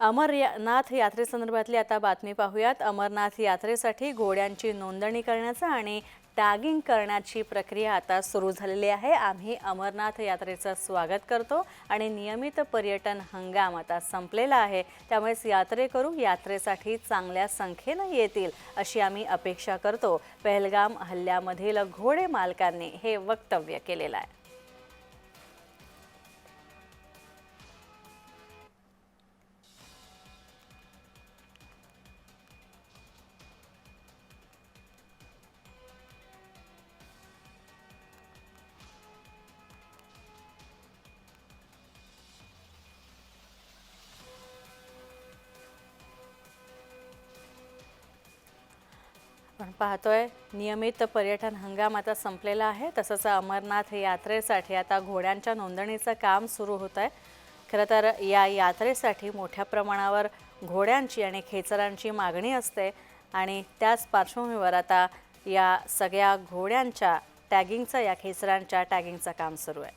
अमरनाथ यात्रेसंदर्भातली आता बातमी पाहूयात. अमरनाथ यात्रेसाठी घोड्यांची नोंदणी करण्याचं आणि टॅगिंग करण्याची प्रक्रिया आता सुरू झालेली आहे. आम्ही अमरनाथ यात्रेचं स्वागत करतो आणि नियमित पर्यटन हंगाम आता संपलेला आहे. त्यामुळेच यात्रेकरू यात्रेसाठी चांगल्या संख्येनं येतील अशी आम्ही अपेक्षा करतो. पहलगाम हल्ल्यामधील घोडे मालकांनी हे वक्तव्य केलेलं आहे. आपण पाहतोय नियमित पर्यटन हंगाम आता संपलेला आहे. तसंच अमरनाथ यात्रेसाठी आता घोड्यांच्या नोंदणीचं काम सुरू होत आहे खरं तर या यात्रेसाठी मोठ्या प्रमाणावर घोड्यांची आणि खेचरांची मागणी असते आणि त्याच पार्श्वभूमीवर आता या सगळ्या घोड्यांच्या टॅगिंगचं या खेचरांच्या टॅगिंगचं काम सुरू आहे.